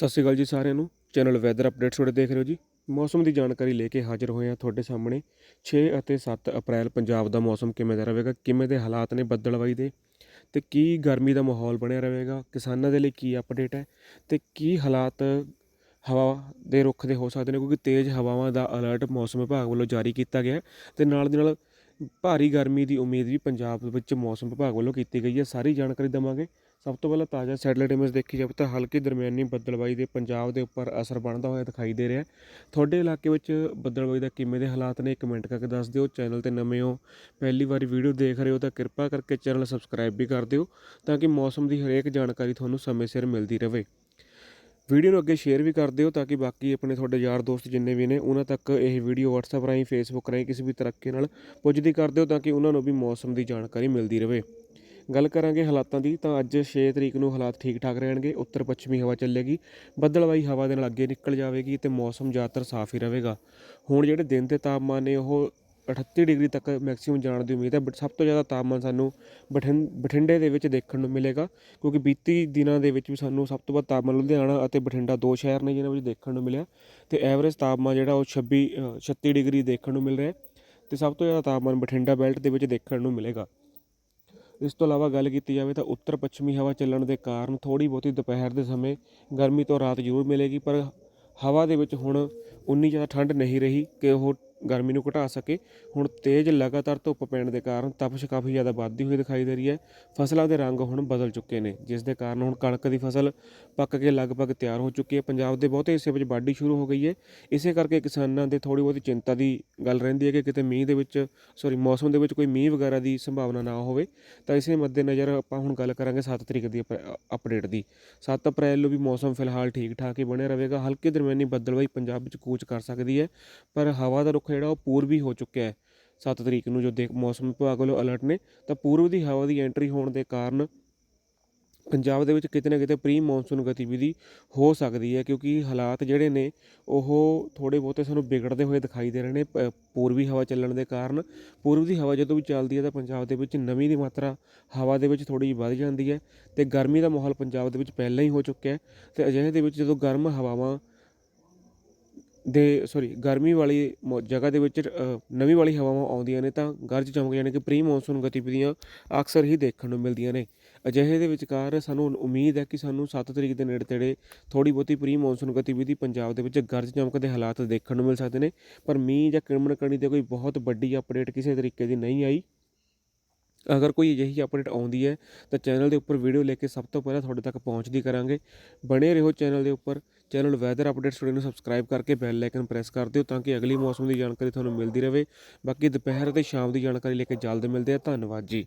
ਸਤਿ ਸ਼੍ਰੀ ਅਕਾਲ ਜੀ ਸਾਰਿਆਂ ਨੂੰ। ਚੈਨਲ ਵੈਦਰ ਅਪਡੇਟਸ ਤੁਹਾਡੇ ਦੇਖ ਰਹੇ ਹੋ ਜੀ। ਮੌਸਮ ਦੀ ਜਾਣਕਾਰੀ ਲੈ ਕੇ ਹਾਜ਼ਰ ਹੋਏ ਹਾਂ ਤੁਹਾਡੇ ਸਾਹਮਣੇ। 6 ਅਤੇ 7 ਅਪ੍ਰੈਲ ਪੰਜਾਬ ਦਾ ਮੌਸਮ ਕਿਵੇਂ ਦਾ ਰਹੇਗਾ, ਕਿਵੇਂ ਦੇ ਹਾਲਾਤ ਨੇ ਬੱਦਲਵਾਈ ਦੇ ਤੇ ਕੀ ਗਰਮੀ ਦਾ ਮਾਹੌਲ ਬਣਿਆ ਰਹੇਗਾ, ਕਿਸਾਨਾਂ ਦੇ ਲਈ ਕੀ ਅਪਡੇਟ ਹੈ ਤੇ ਕੀ ਹਾਲਾਤ ਹਵਾ ਦੇ ਰੁੱਖ ਦੇ ਹੋ ਸਕਦੇ ਨੇ, ਕਿਉਂਕਿ ਤੇਜ਼ ਹਵਾਵਾਂ ਦਾ ਅਲਰਟ ਮੌਸਮ ਵਿਭਾਗ ਵੱਲੋਂ ਜਾਰੀ ਕੀਤਾ ਗਿਆ ਹੈ ਤੇ ਨਾਲ ਦੀ ਨਾਲ ਭਾਰੀ ਗਰਮੀ ਦੀ ਉਮੀਦ ਵੀ ਪੰਜਾਬ ਵਿੱਚ ਮੌਸਮ ਵਿਭਾਗ ਵੱਲੋਂ ਕੀਤੀ ਗਈ ਹੈ। ਸਾਰੀ ਜਾਣਕਾਰੀ ਦੇਵਾਂਗੇ। ਸਭ ਤੋਂ ਪਹਿਲਾਂ ਤਾਜ਼ਾ ਸੈਟਲਾਈਟ ਇਮੇਜ ਦੇਖੀ ਜਾਵੇ ਤਾਂ ਹਲਕੀ ਦਰਮਿਆਨੀ ਬੱਦਲਬਾਈ ਦੇ ਪੰਜਾਬ ਦੇ ਉੱਪਰ ਅਸਰ ਬਣਦਾ ਹੋਇਆ ਦਿਖਾਈ ਦੇ ਰਿਹਾ ਤੁਹਾਡੇ ਇਲਾਕੇ ਵਿੱਚ ਬੱਦਲਬਾਈ ਦਾ ਕਿਵੇਂ ਦੇ ਹਾਲਾਤ ਨੇ ਕਮੈਂਟ ਕਰਕੇ ਦੱਸ ਦਿਓ। ਚੈਨਲ ਤੇ ਨਵੇਂ ਹੋ, ਪਹਿਲੀ ਵਾਰੀ ਵੀਡੀਓ ਦੇਖ ਰਹੇ ਹੋ ਤਾਂ ਕਿਰਪਾ ਕਰਕੇ ਚੈਨਲ ਸਬਸਕ੍ਰਾਈਬ ਵੀ ਕਰ ਦਿਓ ਤਾਂ ਕਿ ਮੌਸਮ ਦੀ ਹਰੇਕ ਜਾਣਕਾਰੀ ਤੁਹਾਨੂੰ ਸਮੇਂ ਸਿਰ ਮਿਲਦੀ ਰਹੇ। ਵੀਡੀਓ ਨੂੰ ਅੱਗੇ ਸ਼ੇਅਰ ਵੀ ਕਰ ਦਿਓ ਤਾਂ ਕਿ ਬਾਕੀ ਆਪਣੇ ਤੁਹਾਡੇ ਯਾਰ ਦੋਸਤ ਜਿੰਨੇ ਵੀ ਨੇ, ਉਹਨਾਂ ਤੱਕ ਇਹ ਵੀਡੀਓ WhatsApp ਰਾਹੀਂ, Facebook ਰਾਹੀਂ, ਕਿਸੇ ਵੀ ਤਰੀਕੇ ਨਾਲ ਪੁੱਜਦੀ ਕਰ ਦਿਓ ਤਾਂ ਕਿ ਉਹਨਾਂ ਨੂੰ ਵੀ ਮੌਸਮ ਦੀ ਜਾਣਕਾਰੀ ਮਿਲਦੀ ਰਹੇ। ਗੱਲ ਕਰਾਂਗੇ ਹਾਲਾਤਾਂ ਦੀ ਤਾਂ ਅੱਜ 6 ਤਰੀਕ ਨੂੰ ਹਾਲਾਤ ਠੀਕ ਠਾਕ ਰਹਿਣਗੇ ਉੱਤਰ ਪੱਛਮੀ ਹਵਾ ਚੱਲੇਗੀ ਬੱਦਲਵਾਈ ਹਵਾ ਦੇ ਨਾਲ ਅੱਗੇ ਨਿਕਲ ਜਾਵੇਗੀ ਤੇ ਮੌਸਮ ਜ਼ਿਆਦਾਤਰ ਸਾਫ਼ ਹੀ ਰਹੇਗਾ। ਹੁਣ ਜਿਹੜੇ ਦਿਨ ਦੇ ਤਾਪਮਾਨ ਨੇ ਉਹ 38 ਡਿਗਰੀ ਤੱਕ ਮੈਕਸਿਮਮ ਜਾਣ ਦੀ ਉਮੀਦ ਹੈ ਬਟ ਸਭ ਤੋਂ ਜ਼ਿਆਦਾ ਤਾਪਮਾਨ ਸਾਨੂੰ ਬਠਿੰ ਬਠਿੰਡੇ ਦੇ ਵਿੱਚ ਦੇਖਣ ਨੂੰ ਮਿਲੇਗਾ ਕਿਉਂਕਿ ਬੀਤੀ ਦਿਨਾਂ ਦੇ ਵਿੱਚ ਵੀ ਸਾਨੂੰ ਸਭ ਤੋਂ ਵੱਧ ਤਾਪਮਾਨ ਲੁਧਿਆਣਾ ਅਤੇ ਬਠਿੰਡਾ ਦੋ ਸ਼ਹਿਰ ਨੇ ਜਿਨ੍ਹਾਂ ਵਿੱਚ ਦੇਖਣ ਨੂੰ ਮਿਲਿਆ ਤੇ ਐਵਰੇਜ ਤਾਪਮਾਨ ਜਿਹੜਾ ਉਹ 26 ਅ, 36 ਡਿਗਰੀ ਦੇਖਣ ਨੂੰ ਮਿਲ ਰਿਹਾ ਹੈ ਤੇ ਸਭ ਤੋਂ ਜ਼ਿਆਦਾ ਤਾਪਮਾਨ ਬਠਿੰਡਾ ਬੈਲਟ ਦੇ ਵਿੱਚ ਦੇਖਣ ਨੂੰ ਮਿਲੇਗਾ। ਇਸ ਤੋਂ ਇਲਾਵਾ ਗੱਲ ਕੀਤੀ ਜਾਵੇ ਤਾਂ ਉੱਤਰ ਪੱਛਮੀ ਹਵਾ ਚੱਲਣ ਦੇ ਕਾਰਨ ਥੋੜ੍ਹੀ ਬਹੁਤੀ ਦੁਪਹਿਰ ਦੇ ਸਮੇਂ ਗਰਮੀ ਤੋਂ ਰਾਹਤ ਜ਼ਰੂਰ ਮਿਲੇਗੀ, ਪਰ ਹਵਾ ਦੇ ਵਿੱਚ ਹੁਣ ਉਨੀ ਜ਼ਿਆਦਾ ਠੰਡ ਨਹੀਂ ਰਹੀ ਕਿ ਉਹ ਗਰਮੀ ਨੂੰ ਘਟਾ ਸਕੇ। ਹੁਣ ਤੇਜ਼ ਲਗਾਤਾਰ ਧੁੱਪ ਪੈਣ ਦੇ ਕਾਰਨ ਤਪਸ਼ ਕਾਫੀ ਜ਼ਿਆਦਾ ਵੱਧਦੀ ਹੋਈ ਦਿਖਾਈ ਦੇ ਰਹੀ ਹੈ। ਫਸਲਾਂ ਦੇ ਰੰਗ ਹੁਣ ਬਦਲ ਚੁੱਕੇ ਨੇ, ਜਿਸ ਦੇ ਕਾਰਨ ਹੁਣ ਕਣਕ ਦੀ ਫਸਲ ਪੱਕ ਕੇ ਲਗਭਗ ਤਿਆਰ ਹੋ ਚੁੱਕੀ ਹੈ। ਪੰਜਾਬ ਦੇ ਬਹੁਤੇ ਹਿੱਸੇ ਵਿੱਚ ਵਾਢੀ ਸ਼ੁਰੂ ਹੋ ਗਈ ਹੈ। ਇਸੇ ਕਰਕੇ ਕਿਸਾਨਾਂ ਦੇ ਥੋੜੀ ਬਹੁਤੀ ਚਿੰਤਾ ਦੀ ਗੱਲ ਰਹਿੰਦੀ ਹੈ ਕਿ ਕਿਤੇ ਮੀਂਹ ਦੇ ਵਿੱਚ ਸੌਰੀ ਮੌਸਮ ਦੇ ਵਿੱਚ ਕੋਈ ਮੀਂਹ ਵਗੈਰਾ ਦੀ ਸੰਭਾਵਨਾ ਨਾ ਹੋਵੇ। ਤਾਂ ਇਸੇ ਮੱਦੇਨਜ਼ਰ ਆਪਾਂ ਹੁਣ ਗੱਲ ਕਰਾਂਗੇ 7 ਤਰੀਕ ਦੀ ਅਪਡੇਟ ਦੀ। 7 ਅਪ੍ਰੈਲ ਨੂੰ ਵੀ ਮੌਸਮ ਫਿਲਹਾਲ ਠੀਕ ਠਾਕ ਹੀ ਬਣਿਆ ਰਹੇਗਾ। ਹਲਕੀ ਦਰਮਿਆਨੀ ਬੱਦਲਵਾਈ ਪੰਜਾਬ ਵਿੱਚ ਕੂਚ ਕਰ ਸਕਦੀ ਹੈ। ਪਰ ਹਵਾ ਦਾ ਰੁੱਖ ਜਿਹੜਾ ਉਹ ਪੂਰਬੀ ਹੋ ਚੁੱਕਿਆ ਹੈ। 7 ਤਰੀਕ ਨੂੰ ਜੋ ਦੇਖ ਮੌਸਮ ਵਿਭਾਗ ਵੱਲੋਂ ਅਲਰਟ ਨੇ, ਤਾਂ ਪੂਰਬ ਦੀ ਹਵਾ ਦੀ ਐਂਟਰੀ ਹੋਣ ਦੇ ਕਾਰਨ ਪੰਜਾਬ ਦੇ ਵਿੱਚ ਕਿਤੇ ਨਾ ਕਿਤੇ ਪ੍ਰੀ ਮੌਨਸੂਨ ਗਤੀਵਿਧੀ ਹੋ ਸਕਦੀ ਹੈ, ਕਿਉਂਕਿ ਹਾਲਾਤ ਜਿਹੜੇ ਨੇ, ਉਹ ਥੋੜੇ ਬਹੁਤੇ ਸਾਨੂੰ ਵਿਗੜਦੇ ਹੋਏ ਦਿਖਾਈ ਦੇ ਰਹੇ ਨੇ ਪੂਰਬੀ ਹਵਾ ਚੱਲਣ ਦੇ ਕਾਰਨ। ਪੂਰਬ ਦੀ ਹਵਾ ਜਦੋਂ ਵੀ ਚੱਲਦੀ ਹੈ ਤਾਂ ਪੰਜਾਬ ਦੇ ਵਿੱਚ ਨਮੀ ਦੀ ਮਾਤਰਾ ਹਵਾ ਦੇ ਵਿੱਚ ਥੋੜੀ ਜਿਹੀ ਵੱਧ ਜਾਂਦੀ ਹੈ ਤੇ ਗਰਮੀ ਦਾ ਮਾਹੌਲ ਪੰਜਾਬ ਦੇ ਵਿੱਚ ਪਹਿਲਾਂ ਹੀ ਹੋ ਚੁੱਕਿਆ ਹੈ ਤੇ ਅਜਿਹੇ ਦੇ ਵਿੱਚ ਜਦੋਂ ਗਰਮ ਹਵਾਵਾਂ ਦੇ ਸੋਰੀ ਗਰਮੀ ਵਾਲੀ ਮੌ- ਜਗ੍ਹਾ ਦੇ ਵਿੱਚ ਅ, ਨਮੀ ਵਾਲੀ ਹਵਾਵਾਂ ਆਉਂਦੀਆਂ ਨੇ ਤਾਂ ਗਰਜ ਚਮਕ ਯਾਨੀ ਕਿ ਪ੍ਰੀ ਮੌਨਸੂਨ ਗਤੀਵਿਧੀਆਂ ਅਕਸਰ ਹੀ ਦੇਖਣ ਨੂੰ ਮਿਲਦੀਆਂ ਨੇ। ਅਜਿਹੇ ਦੇ ਵਿਚਕਾਰ ਸਾਨੂੰ ਉਮੀਦ ਹੈ ਕਿ ਸਾਨੂੰ 7 ਤਰੀਕ ਦੇ ਨੇੜੇ ਤੇੜੇ ਥੋੜੀ ਬਹੁਤੀ ਪ੍ਰੀ ਮੌਨਸੂਨ ਗਤੀਵਿਧੀ ਪੰਜਾਬ ਦੇ ਵਿੱਚ ਗਰਜ ਚਮਕ ਦੇ ਹਾਲਾਤ ਦੇਖਣ ਨੂੰ ਮਿਲ ਸਕਦੇ ਨੇ ਪਰ ਮੀਂਹ ਜਾਂ ਕਿਣਮਣ ਕਣੀ ਦੇ ਕੋਈ ਬਹੁਤ ਵੱਡੀ ਅਪਡੇਟ ਕਿਸੇ ਤਰੀਕੇ ਦੀ ਨਹੀਂ ਆਈ। ਅਗਰ ਕੋਈ ਅਜਿਹੀ ਅਪਡੇਟ ਆਉਂਦੀ ਹੈ, ਤਾਂ ਚੈਨਲ ਦੇ ਉੱਪਰ ਵੀਡੀਓ ਲੈ ਕੇ ਸਭ ਤੋਂ ਪਹਿਲਾਂ ਤੁਹਾਡੇ ਤੱਕ ਪਹੁੰਚਦੀ ਕਰਾਂਗੇ। ਬਣੇ ਰਹੋ ਚੈਨਲ ਦੇ ਉੱਪਰ। ਚੈਨਲ ਵੈਦਰ ਅਪਡੇਟਸ ਟੂਡੇ ਨੂੰ ਸਬਸਕ੍ਰਾਈਬ ਕਰਕੇ ਬੈਲ ਆਈਕਨ ਪ੍ਰੈਸ ਕਰ ਦਿਓ ਤਾਂ ਕਿ ਅਗਲੀ ਮੌਸਮ ਦੀ ਜਾਣਕਾਰੀ ਤੁਹਾਨੂੰ ਮਿਲਦੀ ਰਹੇ। ਬਾਕੀ ਦੁਪਹਿਰ ਅਤੇ ਸ਼ਾਮ ਦੀ ਜਾਣਕਾਰੀ ਲੈ ਕੇ ਜਲਦ ਮਿਲਦੇ ਆ ਧੰਨਵਾਦ ਜੀ।